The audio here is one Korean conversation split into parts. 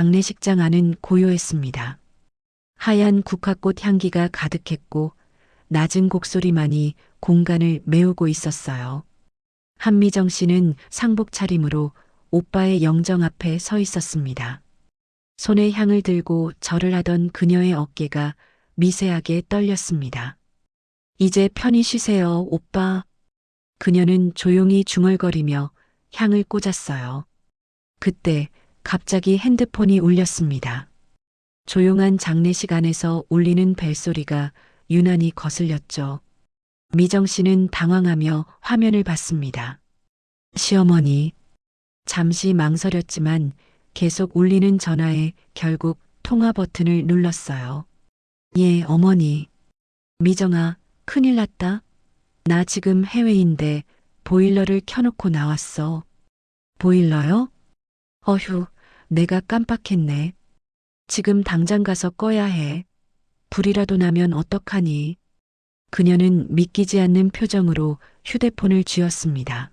장례식장 안은 고요했습니다. 하얀 국화꽃 향기가 가득했고 낮은 곡소리만이 공간을 메우고 있었어요. 한미정 씨는 상복 차림으로 오빠의 영정 앞에 서 있었습니다. 손에 향을 들고 절을 하던 그녀의 어깨가 미세하게 떨렸습니다. 이제 편히 쉬세요, 오빠. 그녀는 조용히 중얼거리며 향을 꽂았어요. 그때 갑자기 핸드폰이 울렸습니다. 조용한 장례식 안에서 울리는 벨소리가 유난히 거슬렸죠. 미정 씨는 당황하며 화면을 봤습니다. 시어머니. 잠시 망설였지만 계속 울리는 전화에 결국 통화 버튼을 눌렀어요. 예, 어머니. 미정아, 큰일 났다. 나 지금 해외인데 보일러를 켜놓고 나왔어. 보일러요? 어휴, 내가 깜빡했네. 지금 당장 가서 꺼야 해. 불이라도 나면 어떡하니? 그녀는 믿기지 않는 표정으로 휴대폰을 쥐었습니다.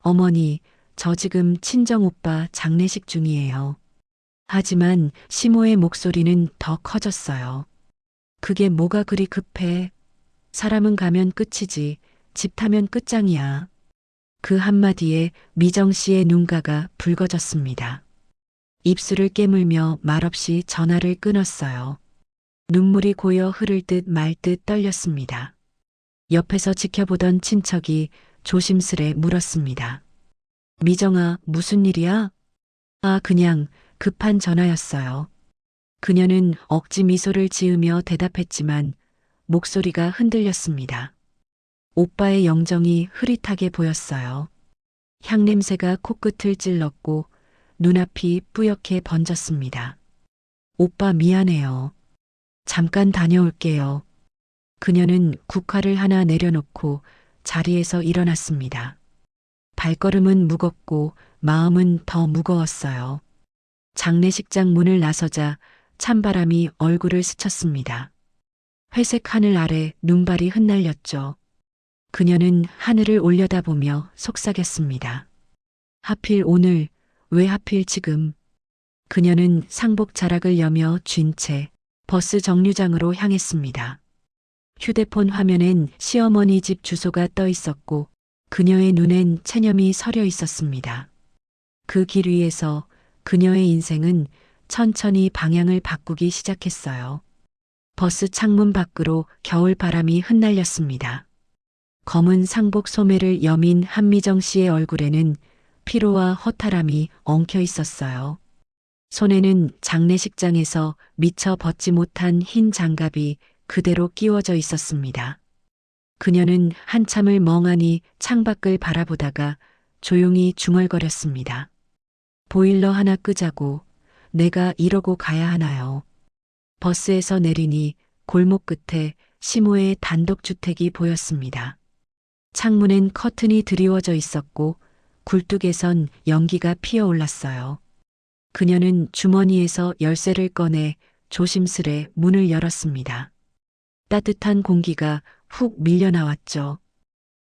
어머니, 저 지금 친정 오빠 장례식 중이에요. 하지만 시모의 목소리는 더 커졌어요. 그게 뭐가 그리 급해? 사람은 가면 끝이지, 집 타면 끝장이야. 그 한마디에 미정 씨의 눈가가 붉어졌습니다. 입술을 깨물며 말없이 전화를 끊었어요. 눈물이 고여 흐를 듯 말 듯 떨렸습니다. 옆에서 지켜보던 친척이 조심스레 물었습니다. 미정아, 무슨 일이야? 아, 그냥 급한 전화였어요. 그녀는 억지 미소를 지으며 대답했지만 목소리가 흔들렸습니다. 오빠의 영정이 흐릿하게 보였어요. 향냄새가 코끝을 찔렀고 눈앞이 뿌옇게 번졌습니다. 오빠 미안해요. 잠깐 다녀올게요. 그녀는 국화를 하나 내려놓고 자리에서 일어났습니다. 발걸음은 무겁고 마음은 더 무거웠어요. 장례식장 문을 나서자 찬바람이 얼굴을 스쳤습니다. 회색 하늘 아래 눈발이 흩날렸죠. 그녀는 하늘을 올려다보며 속삭였습니다. 하필 오늘, 왜 하필 지금? 그녀는 상복 자락을 여며 쥔 채 버스 정류장으로 향했습니다. 휴대폰 화면엔 시어머니 집 주소가 떠 있었고 그녀의 눈엔 체념이 서려 있었습니다. 그 길 위에서 그녀의 인생은 천천히 방향을 바꾸기 시작했어요. 버스 창문 밖으로 겨울 바람이 흩날렸습니다. 검은 상복 소매를 여민 한미정 씨의 얼굴에는 피로와 허탈함이 엉켜 있었어요. 손에는 장례식장에서 미처 벗지 못한 흰 장갑이 그대로 끼워져 있었습니다. 그녀는 한참을 멍하니 창밖을 바라보다가 조용히 중얼거렸습니다. 보일러 하나 끄자고 내가 이러고 가야 하나요? 버스에서 내리니 골목 끝에 시모의 단독주택이 보였습니다. 창문엔 커튼이 드리워져 있었고 굴뚝에선 연기가 피어올랐어요. 그녀는 주머니에서 열쇠를 꺼내 조심스레 문을 열었습니다. 따뜻한 공기가 훅 밀려나왔죠.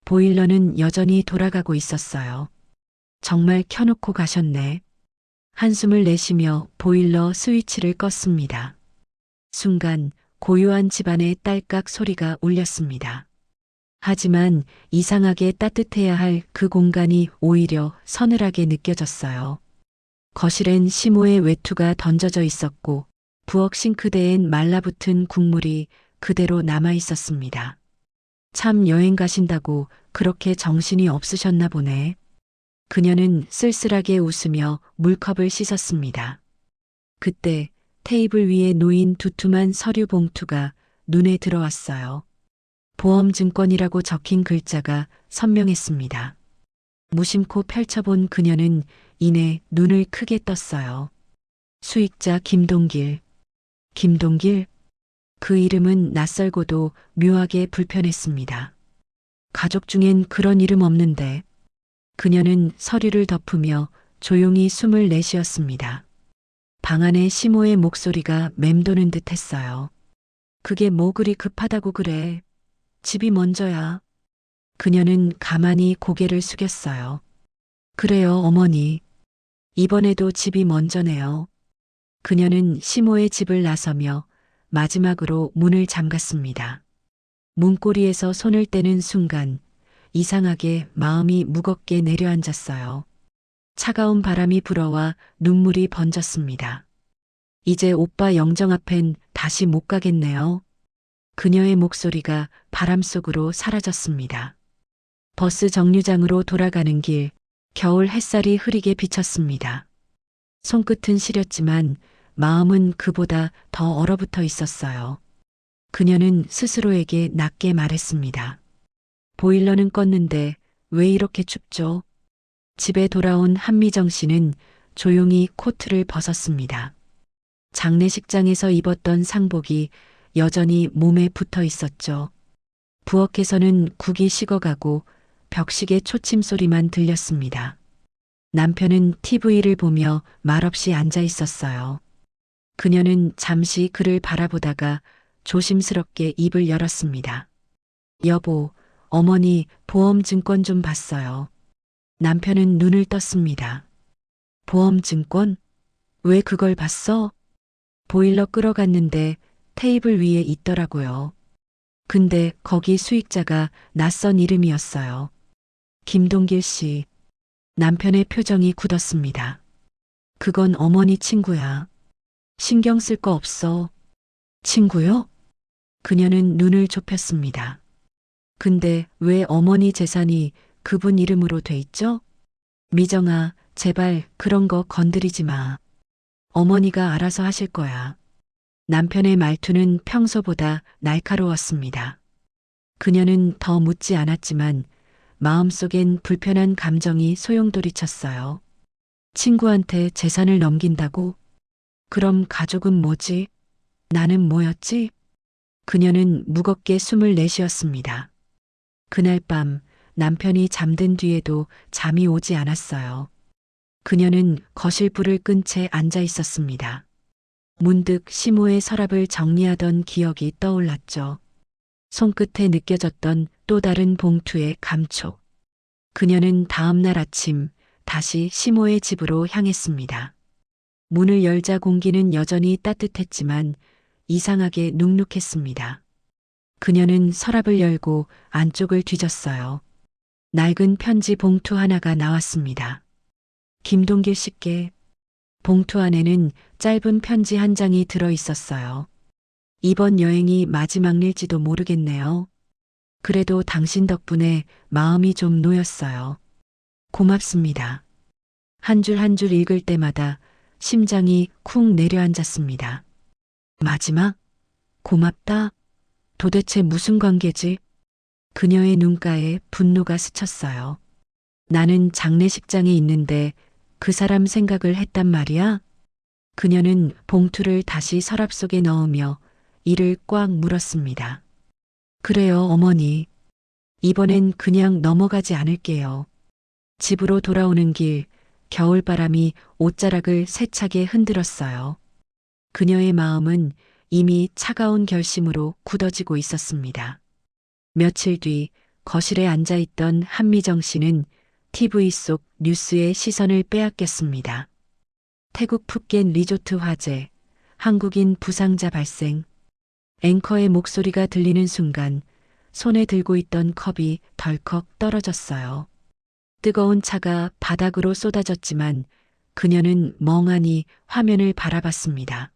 보일러는 여전히 돌아가고 있었어요. 정말 켜놓고 가셨네. 한숨을 내쉬며 보일러 스위치를 껐습니다. 순간 고요한 집안의 딸깍 소리가 울렸습니다. 하지만 이상하게 따뜻해야 할 그 공간이 오히려 서늘하게 느껴졌어요. 거실엔 시모의 외투가 던져져 있었고 부엌 싱크대엔 말라붙은 국물이 그대로 남아 있었습니다. 참 여행 가신다고 그렇게 정신이 없으셨나 보네. 그녀는 쓸쓸하게 웃으며 물컵을 씻었습니다. 그때 테이블 위에 놓인 두툼한 서류 봉투가 눈에 들어왔어요. 보험증권이라고 적힌 글자가 선명했습니다. 무심코 펼쳐본 그녀는 이내 눈을 크게 떴어요. 수익자 김동길. 김동길? 그 이름은 낯설고도 묘하게 불편했습니다. 가족 중엔 그런 이름 없는데 그녀는 서류를 덮으며 조용히 숨을 내쉬었습니다. 방 안에 시모의 목소리가 맴도는 듯 했어요. 그게 뭐 그리 급하다고 그래. 집이 먼저야. 그녀는 가만히 고개를 숙였어요. 그래요, 어머니. 이번에도 집이 먼저네요. 그녀는 시모의 집을 나서며 마지막으로 문을 잠갔습니다. 문고리에서 손을 떼는 순간 이상하게 마음이 무겁게 내려앉았어요. 차가운 바람이 불어와 눈물이 번졌습니다. 이제 오빠 영정 앞엔 다시 못 가겠네요. 그녀의 목소리가 바람 속으로 사라졌습니다. 버스 정류장으로 돌아가는 길, 겨울 햇살이 흐리게 비쳤습니다. 손끝은 시렸지만 마음은 그보다 더 얼어붙어 있었어요. 그녀는 스스로에게 낮게 말했습니다. 보일러는 껐는데 왜 이렇게 춥죠? 집에 돌아온 한미정 씨는 조용히 코트를 벗었습니다. 장례식장에서 입었던 상복이 여전히 몸에 붙어 있었죠. 부엌에서는 국이 식어가고 벽식의 초침 소리만 들렸습니다. 남편은 TV를 보며 말없이 앉아 있었어요. 그녀는 잠시 그를 바라보다가 조심스럽게 입을 열었습니다. 여보, 어머니 보험증권 좀 봤어요. 남편은 눈을 떴습니다. 보험증권? 왜 그걸 봤어? 보일러 끌어갔는데 테이블 위에 있더라고요. 근데 거기 수익자가 낯선 이름이었어요. 김동길 씨. 남편의 표정이 굳었습니다. 그건 어머니 친구야. 신경 쓸 거 없어. 친구요? 그녀는 눈을 좁혔습니다. 근데 왜 어머니 재산이 그분 이름으로 돼 있죠? 미정아, 제발 그런 거 건드리지 마. 어머니가 알아서 하실 거야. 남편의 말투는 평소보다 날카로웠습니다. 그녀는 더 묻지 않았지만 마음속엔 불편한 감정이 소용돌이쳤어요. 친구한테 재산을 넘긴다고? 그럼 가족은 뭐지? 나는 뭐였지? 그녀는 무겁게 숨을 내쉬었습니다. 그날 밤 남편이 잠든 뒤에도 잠이 오지 않았어요. 그녀는 거실 불을 끈 채 앉아 있었습니다. 문득 시모의 서랍을 정리하던 기억이 떠올랐죠. 손끝에 느껴졌던 또 다른 봉투의 감촉. 그녀는 다음날 아침 다시 시모의 집으로 향했습니다. 문을 열자 공기는 여전히 따뜻했지만 이상하게 눅눅했습니다. 그녀는 서랍을 열고 안쪽을 뒤졌어요. 낡은 편지 봉투 하나가 나왔습니다. 김동길 씨께 봉투 안에는 짧은 편지 한 장이 들어 있었어요. 이번 여행이 마지막일지도 모르겠네요. 그래도 당신 덕분에 마음이 좀 놓였어요. 고맙습니다. 한 줄 한 줄 읽을 때마다 심장이 쿵 내려앉았습니다. 마지막? 고맙다? 도대체 무슨 관계지? 그녀의 눈가에 분노가 스쳤어요. 나는 장례식장에 있는데 그 사람 생각을 했단 말이야? 그녀는 봉투를 다시 서랍 속에 넣으며 이를 꽉 물었습니다. 그래요, 어머니. 이번엔 그냥 넘어가지 않을게요. 집으로 돌아오는 길, 겨울바람이 옷자락을 세차게 흔들었어요. 그녀의 마음은 이미 차가운 결심으로 굳어지고 있었습니다. 며칠 뒤 거실에 앉아 있던 한미정 씨는 TV 속 뉴스에 시선을 빼앗겼습니다. 태국 푸켓 리조트 화재, 한국인 부상자 발생, 앵커의 목소리가 들리는 순간 손에 들고 있던 컵이 덜컥 떨어졌어요. 뜨거운 차가 바닥으로 쏟아졌지만 그녀는 멍하니 화면을 바라봤습니다.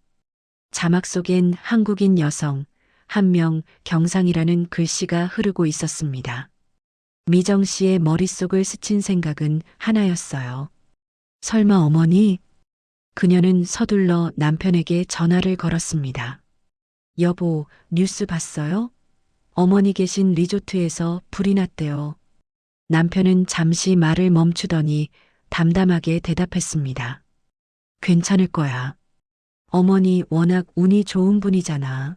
자막 속엔 한국인 여성, 한 명 경상이라는 글씨가 흐르고 있었습니다. 미정 씨의 머릿속을 스친 생각은 하나였어요. 설마 어머니? 그녀는 서둘러 남편에게 전화를 걸었습니다. 여보, 뉴스 봤어요? 어머니 계신 리조트에서 불이 났대요. 남편은 잠시 말을 멈추더니 담담하게 대답했습니다. 괜찮을 거야. 어머니 워낙 운이 좋은 분이잖아.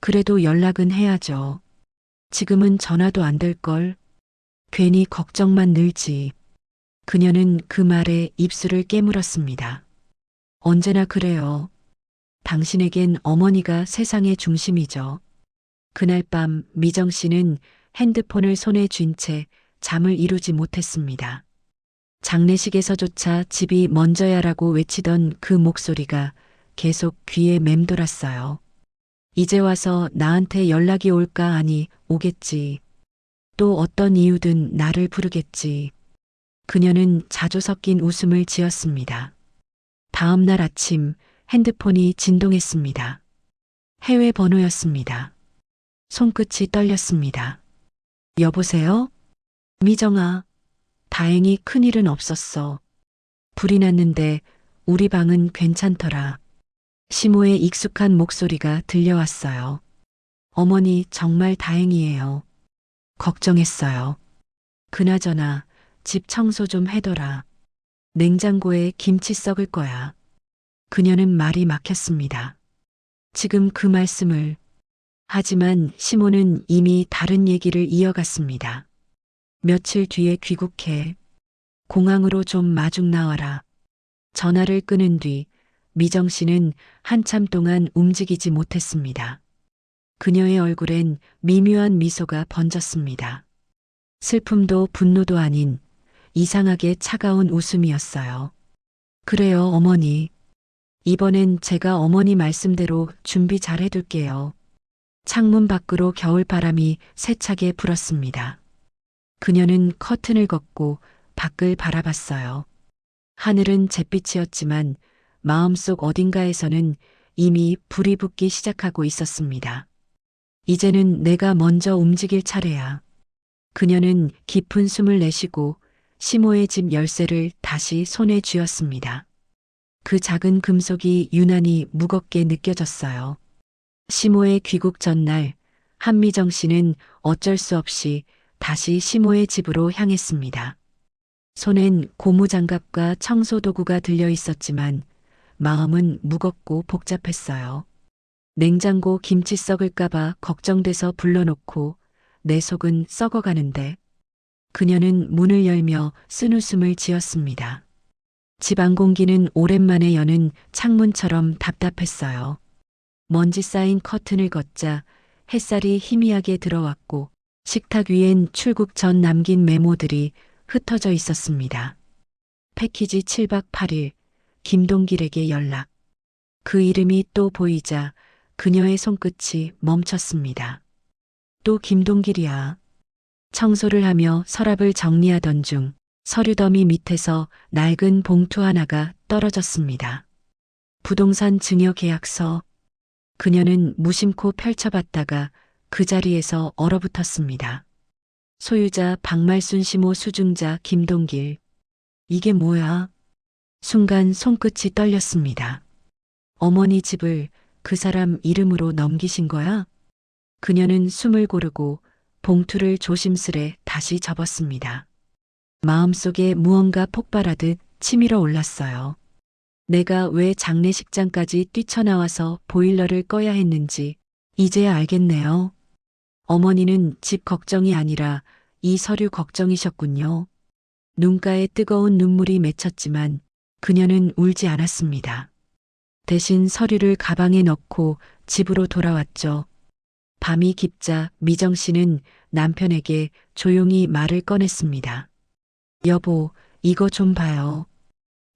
그래도 연락은 해야죠. 지금은 전화도 안 될 걸. 괜히 걱정만 늘지. 그녀는 그 말에 입술을 깨물었습니다. 언제나 그래요. 당신에겐 어머니가 세상의 중심이죠. 그날 밤 미정 씨는 핸드폰을 손에 쥔 채 잠을 이루지 못했습니다. 장례식에서조차 집이 먼저야라고 외치던 그 목소리가 계속 귀에 맴돌았어요. 이제 와서 나한테 연락이 올까 아니 오겠지. 또 어떤 이유든 나를 부르겠지. 그녀는 자주 섞인 웃음을 지었습니다. 다음 날 아침 핸드폰이 진동했습니다. 해외 번호였습니다. 손끝이 떨렸습니다. 여보세요? 미정아, 다행히 큰일은 없었어. 불이 났는데 우리 방은 괜찮더라. 시모의 익숙한 목소리가 들려왔어요. 어머니 정말 다행이에요. 걱정했어요. 그나저나 집 청소 좀 해둬라. 냉장고에 김치 썩을 거야. 그녀는 말이 막혔습니다. 지금 그 말씀을 하지만 시모는 이미 다른 얘기를 이어갔습니다. 며칠 뒤에 귀국해. 공항으로 좀 마중 나와라. 전화를 끊은 뒤 미정 씨는 한참 동안 움직이지 못했습니다. 그녀의 얼굴엔 미묘한 미소가 번졌습니다. 슬픔도 분노도 아닌 이상하게 차가운 웃음이었어요. 그래요, 어머니. 이번엔 제가 어머니 말씀대로 준비 잘 해둘게요. 창문 밖으로 겨울바람이 세차게 불었습니다. 그녀는 커튼을 걷고 밖을 바라봤어요. 하늘은 잿빛이었지만 마음속 어딘가에서는 이미 불이 붙기 시작하고 있었습니다. 이제는 내가 먼저 움직일 차례야. 그녀는 깊은 숨을 내쉬고 시모의 집 열쇠를 다시 손에 쥐었습니다. 그 작은 금속이 유난히 무겁게 느껴졌어요. 시모의 귀국 전날 한미정 씨는 어쩔 수 없이 다시 시모의 집으로 향했습니다. 손엔 고무장갑과 청소도구가 들려 있었지만 마음은 무겁고 복잡했어요. 냉장고 김치 썩을까봐 걱정돼서 불러놓고 내 속은 썩어가는데 그녀는 문을 열며 쓴 웃음을 지었습니다. 집안 공기는 오랜만에 여는 창문처럼 답답했어요. 먼지 쌓인 커튼을 걷자 햇살이 희미하게 들어왔고 식탁 위엔 출국 전 남긴 메모들이 흩어져 있었습니다. 패키지 7박 8일 김동길에게 연락. 그 이름이 또 보이자 그녀의 손끝이 멈췄습니다. 또 김동길이야. 청소를 하며 서랍을 정리하던 중 서류 더미 밑에서 낡은 봉투 하나가 떨어졌습니다. 부동산 증여 계약서. 그녀는 무심코 펼쳐봤다가 그 자리에서 얼어붙었습니다. 소유자 박말순 시모 수중자 김동길. 이게 뭐야? 순간 손끝이 떨렸습니다. 어머니 집을 그 사람 이름으로 넘기신 거야? 그녀는 숨을 고르고 봉투를 조심스레 다시 접었습니다. 마음속에 무언가 폭발하듯 치밀어 올랐어요. 내가 왜 장례식장까지 뛰쳐나와서 보일러를 꺼야 했는지 이제야 알겠네요. 어머니는 집 걱정이 아니라 이 서류 걱정이셨군요. 눈가에 뜨거운 눈물이 맺혔지만 그녀는 울지 않았습니다. 대신 서류를 가방에 넣고 집으로 돌아왔죠. 밤이 깊자 미정 씨는 남편에게 조용히 말을 꺼냈습니다. 여보, 이거 좀 봐요.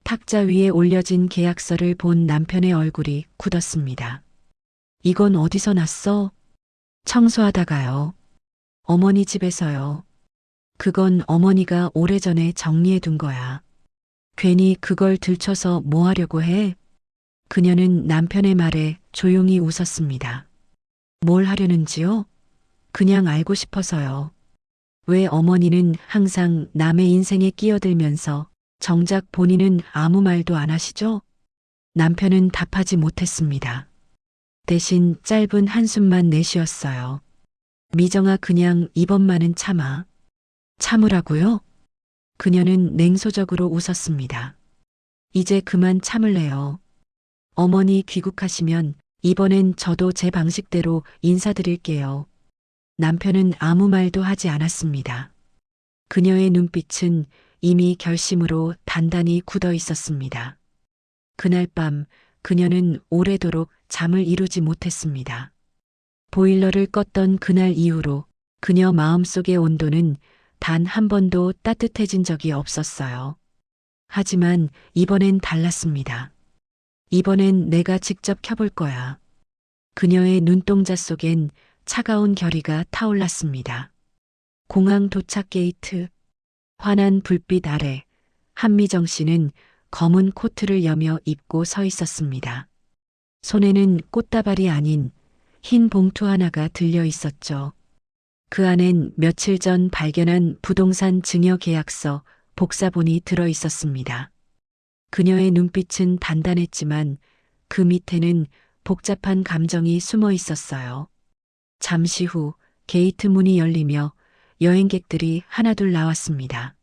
탁자 위에 올려진 계약서를 본 남편의 얼굴이 굳었습니다. 이건 어디서 났어? 청소하다가요. 어머니 집에서요. 그건 어머니가 오래전에 정리해 둔 거야. 괜히 그걸 들춰서 뭐 하려고 해? 그녀는 남편의 말에 조용히 웃었습니다. 뭘 하려는지요? 그냥 알고 싶어서요. 왜 어머니는 항상 남의 인생에 끼어들면서 정작 본인은 아무 말도 안 하시죠? 남편은 답하지 못했습니다. 대신 짧은 한숨만 내쉬었어요. 미정아 그냥 이번만은 참아. 참으라고요? 그녀는 냉소적으로 웃었습니다. 이제 그만 참을래요. 어머니 귀국하시면 이번엔 저도 제 방식대로 인사드릴게요. 남편은 아무 말도 하지 않았습니다. 그녀의 눈빛은 이미 결심으로 단단히 굳어 있었습니다. 그날 밤 그녀는 오래도록 잠을 이루지 못했습니다. 보일러를 껐던 그날 이후로 그녀 마음속의 온도는 단 한 번도 따뜻해진 적이 없었어요. 하지만 이번엔 달랐습니다. 이번엔 내가 직접 켜볼 거야. 그녀의 눈동자 속엔 차가운 결의가 타올랐습니다. 공항 도착 게이트. 환한 불빛 아래 한미정 씨는 검은 코트를 여며 입고 서 있었습니다. 손에는 꽃다발이 아닌 흰 봉투 하나가 들려 있었죠. 그 안엔 며칠 전 발견한 부동산 증여 계약서 복사본이 들어 있었습니다. 그녀의 눈빛은 단단했지만 그 밑에는 복잡한 감정이 숨어 있었어요. 잠시 후 게이트 문이 열리며 여행객들이 하나둘 나왔습니다.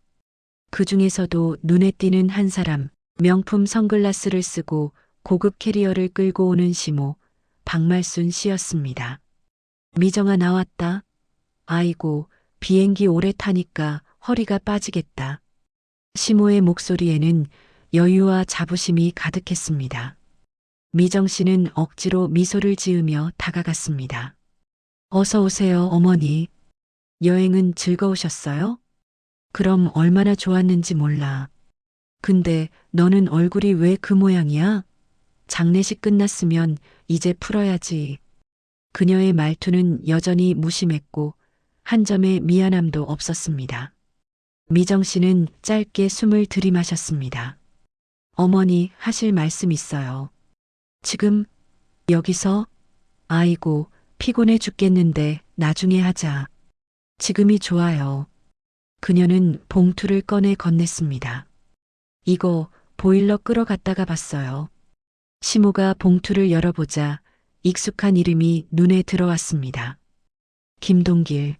그 중에서도 눈에 띄는 한 사람, 명품 선글라스를 쓰고 고급 캐리어를 끌고 오는 시모, 박말순 씨였습니다. 미정아 나왔다. 아이고, 비행기 오래 타니까 허리가 빠지겠다. 시모의 목소리에는 여유와 자부심이 가득했습니다. 미정 씨는 억지로 미소를 지으며 다가갔습니다. 어서 오세요, 어머니. 여행은 즐거우셨어요? 그럼 얼마나 좋았는지 몰라. 근데 너는 얼굴이 왜 그 모양이야? 장례식 끝났으면 이제 풀어야지. 그녀의 말투는 여전히 무심했고 한 점의 미안함도 없었습니다. 미정 씨는 짧게 숨을 들이마셨습니다. 어머니 하실 말씀 있어요. 지금 여기서 아이고 피곤해 죽겠는데 나중에 하자. 지금이 좋아요. 그녀는 봉투를 꺼내 건넸습니다. 이거 보일러 끌어갔다가 봤어요. 시모가 봉투를 열어보자 익숙한 이름이 눈에 들어왔습니다. 김동길.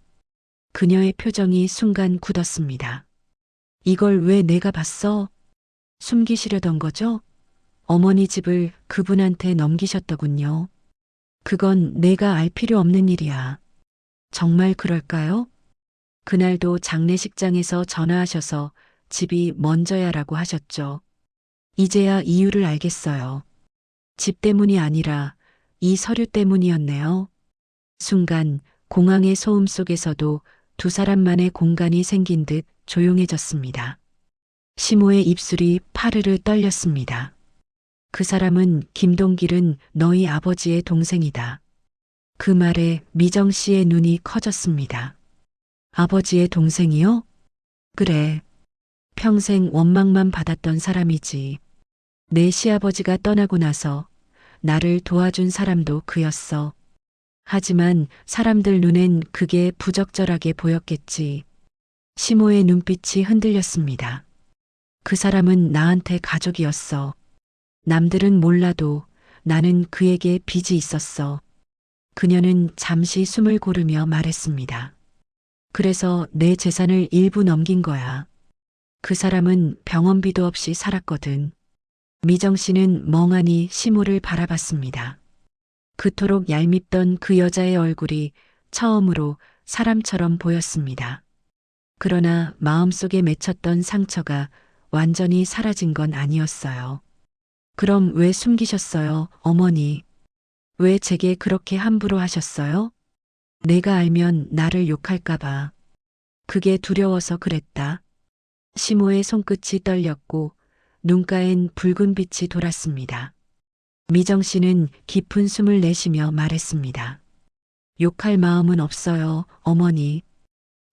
그녀의 표정이 순간 굳었습니다. 이걸 왜 내가 봤어? 숨기시려던 거죠? 어머니 집을 그분한테 넘기셨더군요. 그건 내가 알 필요 없는 일이야. 정말 그럴까요? 그날도 장례식장에서 전화하셔서 집이 먼저야라고 하셨죠. 이제야 이유를 알겠어요. 집 때문이 아니라 이 서류 때문이었네요. 순간 공항의 소음 속에서도 두 사람만의 공간이 생긴 듯 조용해졌습니다. 시모의 입술이 파르르 떨렸습니다. 그 사람은 김동길은 너희 아버지의 동생이다. 그 말에 미정 씨의 눈이 커졌습니다. 아버지의 동생이요? 그래. 평생 원망만 받았던 사람이지. 내 시아버지가 떠나고 나서 나를 도와준 사람도 그였어. 하지만 사람들 눈엔 그게 부적절하게 보였겠지. 시모의 눈빛이 흔들렸습니다. 그 사람은 나한테 가족이었어. 남들은 몰라도 나는 그에게 빚이 있었어. 그녀는 잠시 숨을 고르며 말했습니다. 그래서 내 재산을 일부 넘긴 거야. 그 사람은 병원비도 없이 살았거든. 미정 씨는 멍하니 시모를 바라봤습니다. 그토록 얄밉던 그 여자의 얼굴이 처음으로 사람처럼 보였습니다. 그러나 마음속에 맺혔던 상처가 완전히 사라진 건 아니었어요. 그럼 왜 숨기셨어요, 어머니? 왜 제게 그렇게 함부로 하셨어요? 내가 알면 나를 욕할까봐. 그게 두려워서 그랬다. 시모의 손끝이 떨렸고 눈가엔 붉은 빛이 돌았습니다. 미정 씨는 깊은 숨을 내쉬며 말했습니다. 욕할 마음은 없어요, 어머니.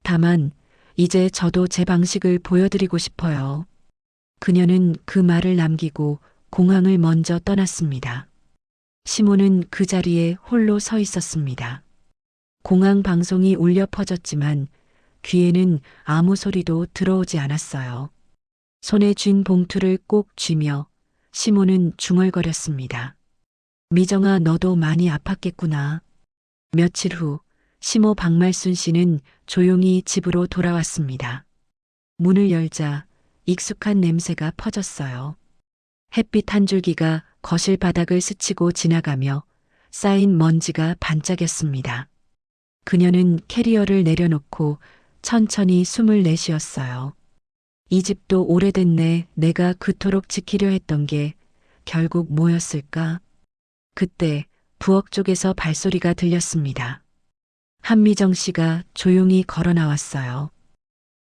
다만, 이제 저도 제 방식을 보여드리고 싶어요. 그녀는 그 말을 남기고 공항을 먼저 떠났습니다. 시모는 그 자리에 홀로 서 있었습니다. 공항 방송이 울려 퍼졌지만 귀에는 아무 소리도 들어오지 않았어요. 손에 쥔 봉투를 꼭 쥐며 시모는 중얼거렸습니다. 미정아 너도 많이 아팠겠구나. 며칠 후 시모 박말순 씨는 조용히 집으로 돌아왔습니다. 문을 열자 익숙한 냄새가 퍼졌어요. 햇빛 한 줄기가 거실 바닥을 스치고 지나가며 쌓인 먼지가 반짝였습니다. 그녀는 캐리어를 내려놓고 천천히 숨을 내쉬었어요. 이 집도 오래됐네. 내가 그토록 지키려 했던 게 결국 뭐였을까? 그때 부엌 쪽에서 발소리가 들렸습니다. 한미정 씨가 조용히 걸어 나왔어요.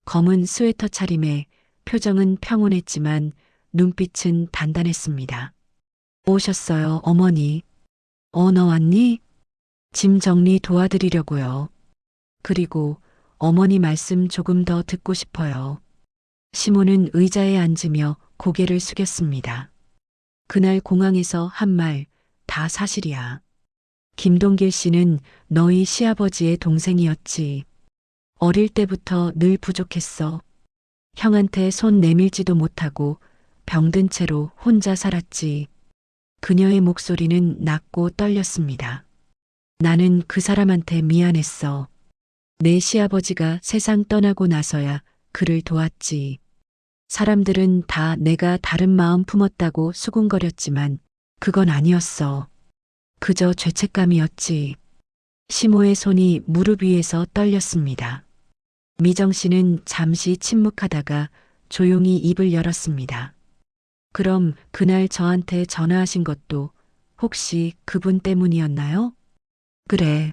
검은 스웨터 차림에 표정은 평온했지만 눈빛은 단단했습니다. 오셨어요, 어머니. 어, 너 왔니? 짐 정리 도와드리려고요. 그리고 어머니 말씀 조금 더 듣고 싶어요. 시모는 의자에 앉으며 고개를 숙였습니다. 그날 공항에서 한 말 다 사실이야. 김동길 씨는 너희 시아버지의 동생이었지. 어릴 때부터 늘 부족했어. 형한테 손 내밀지도 못하고 병든 채로 혼자 살았지. 그녀의 목소리는 낮고 떨렸습니다. 나는 그 사람한테 미안했어. 내 시아버지가 세상 떠나고 나서야 그를 도왔지. 사람들은 다 내가 다른 마음 품었다고 수군거렸지만 그건 아니었어. 그저 죄책감이었지. 시모의 손이 무릎 위에서 떨렸습니다. 미정 씨는 잠시 침묵하다가 조용히 입을 열었습니다. 그럼 그날 저한테 전화하신 것도 혹시 그분 때문이었나요? 그래.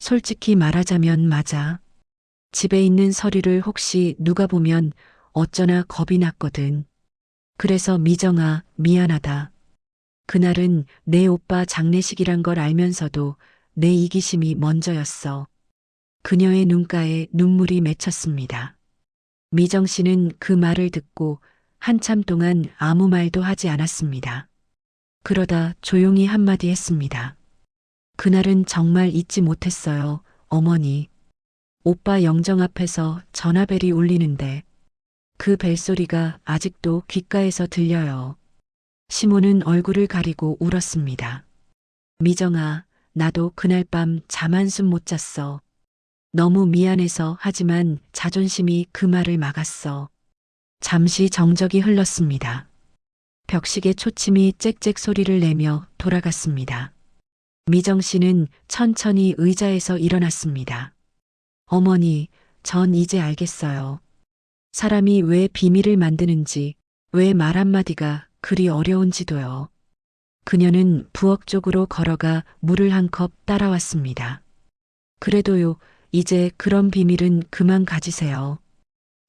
솔직히 말하자면 맞아. 집에 있는 서류를 혹시 누가 보면 어쩌나 겁이 났거든. 그래서 미정아, 미안하다. 그날은 내 오빠 장례식이란 걸 알면서도 내 이기심이 먼저였어. 그녀의 눈가에 눈물이 맺혔습니다. 미정 씨는 그 말을 듣고 한참 동안 아무 말도 하지 않았습니다. 그러다 조용히 한마디 했습니다. 그날은 정말 잊지 못했어요, 어머니. 오빠 영정 앞에서 전화벨이 울리는데 그 벨소리가 아직도 귓가에서 들려요. 시모는 얼굴을 가리고 울었습니다. 미정아, 나도 그날 밤 잠 한숨 못 잤어. 너무 미안해서 하지만 자존심이 그 말을 막았어. 잠시 정적이 흘렀습니다. 벽식의 초침이 짹짹 소리를 내며 돌아갔습니다. 미정 씨는 천천히 의자에서 일어났습니다. 어머니, 전 이제 알겠어요. 사람이 왜 비밀을 만드는지, 왜 말 한마디가 그리 어려운지도요. 그녀는 부엌 쪽으로 걸어가 물을 한 컵 따라왔습니다. 그래도요, 이제 그런 비밀은 그만 가지세요.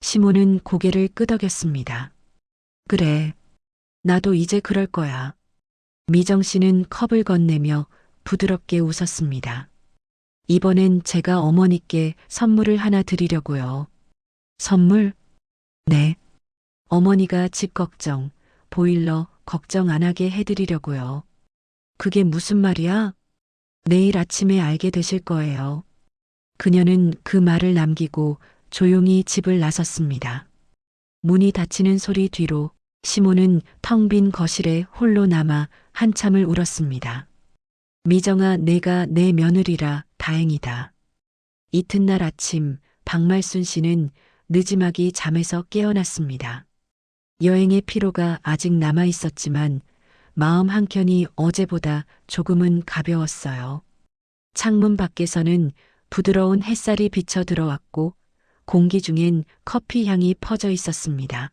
시모는 고개를 끄덕였습니다. 그래. 나도 이제 그럴 거야. 미정 씨는 컵을 건네며 부드럽게 웃었습니다. 이번엔 제가 어머니께 선물을 하나 드리려고요. 선물? 네. 어머니가 집 걱정, 보일러 걱정 안 하게 해드리려고요. 그게 무슨 말이야? 내일 아침에 알게 되실 거예요. 그녀는 그 말을 남기고 조용히 집을 나섰습니다. 문이 닫히는 소리 뒤로 시모는 텅빈 거실에 홀로 남아 한참을 울었습니다. 미정아, 내가 내 며느리라 다행이다. 이튿날 아침 박말순 씨는 늦지막이 잠에서 깨어났습니다. 여행의 피로가 아직 남아 있었지만 마음 한켠이 어제보다 조금은 가벼웠어요. 창문 밖에서는 부드러운 햇살이 비쳐 들어왔고 공기 중엔 커피 향이 퍼져 있었습니다.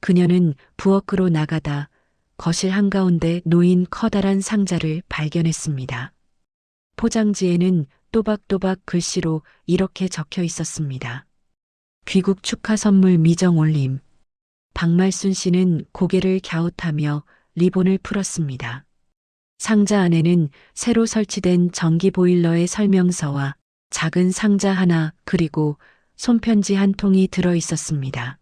그녀는 부엌으로 나가다 거실 한가운데 놓인 커다란 상자를 발견했습니다. 포장지에는 또박또박 글씨로 이렇게 적혀 있었습니다. 귀국 축하 선물 미정 올림. 박말순 씨는 고개를 갸웃하며 리본을 풀었습니다. 상자 안에는 새로 설치된 전기 보일러의 설명서와 작은 상자 하나 그리고 손편지 한 통이 들어 있었습니다.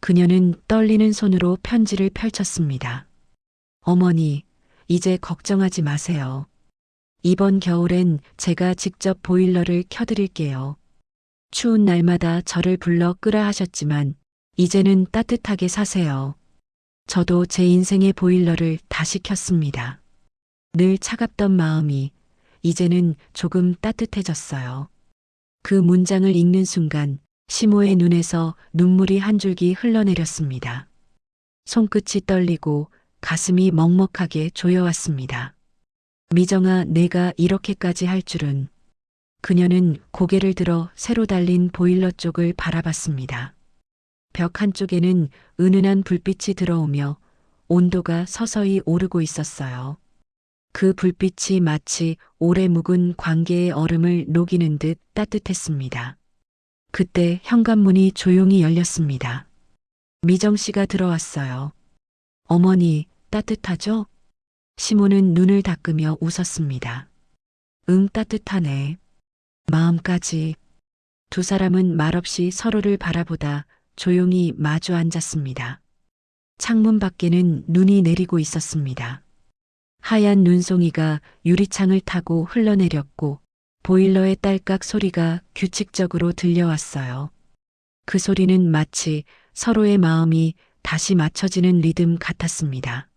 그녀는 떨리는 손으로 편지를 펼쳤습니다. 어머니, 이제 걱정하지 마세요. 이번 겨울엔 제가 직접 보일러를 켜드릴게요. 추운 날마다 저를 불러 끄라 하셨지만 이제는 따뜻하게 사세요. 저도 제 인생의 보일러를 다시 켰습니다. 늘 차갑던 마음이 이제는 조금 따뜻해졌어요. 그 문장을 읽는 순간 시모의 눈에서 눈물이 한 줄기 흘러내렸습니다. 손끝이 떨리고 가슴이 먹먹하게 조여왔습니다. 미정아, 내가 이렇게까지 할 줄은 그녀는 고개를 들어 새로 달린 보일러 쪽을 바라봤습니다. 벽 한쪽에는 은은한 불빛이 들어오며 온도가 서서히 오르고 있었어요. 그 불빛이 마치 오래 묵은 관계의 얼음을 녹이는 듯 따뜻했습니다. 그때 현관문이 조용히 열렸습니다. 미정 씨가 들어왔어요. 어머니, 따뜻하죠? 시모는 눈을 닦으며 웃었습니다. 응 따뜻하네. 마음까지. 두 사람은 말없이 서로를 바라보다 조용히 마주 앉았습니다. 창문 밖에는 눈이 내리고 있었습니다. 하얀 눈송이가 유리창을 타고 흘러내렸고 보일러의 딸깍 소리가 규칙적으로 들려왔어요. 그 소리는 마치 서로의 마음이 다시 맞춰지는 리듬 같았습니다.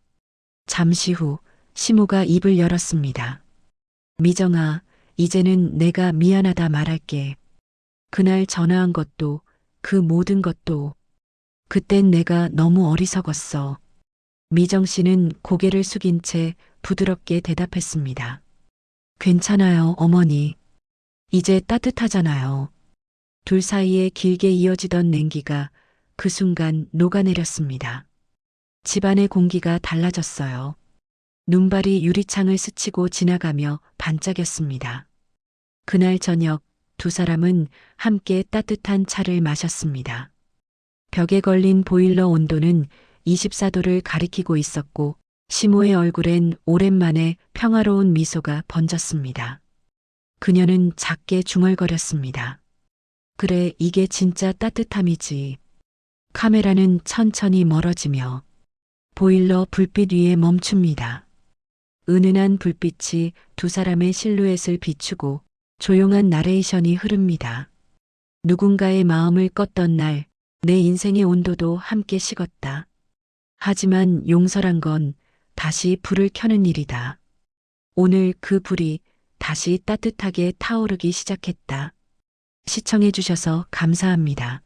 잠시 후 시모가 입을 열었습니다. 미정아, 이제는 내가 미안하다 말할게. 그날 전화한 것도 그 모든 것도 그땐 내가 너무 어리석었어. 미정 씨는 고개를 숙인 채 부드럽게 대답했습니다. 괜찮아요, 어머니. 이제 따뜻하잖아요. 둘 사이에 길게 이어지던 냉기가 그 순간 녹아내렸습니다. 집안의 공기가 달라졌어요. 눈발이 유리창을 스치고 지나가며 반짝였습니다. 그날 저녁 두 사람은 함께 따뜻한 차를 마셨습니다. 벽에 걸린 보일러 온도는 24도를 가리키고 있었고 시모의 얼굴엔 오랜만에 평화로운 미소가 번졌습니다. 그녀는 작게 중얼거렸습니다. 그래, 이게 진짜 따뜻함이지. 카메라는 천천히 멀어지며 보일러 불빛 위에 멈춥니다. 은은한 불빛이 두 사람의 실루엣을 비추고 조용한 나레이션이 흐릅니다. 누군가의 마음을 껐던 날, 내 인생의 온도도 함께 식었다. 하지만 용서란 건 다시 불을 켜는 일이다. 오늘 그 불이 다시 따뜻하게 타오르기 시작했다. 시청해주셔서 감사합니다.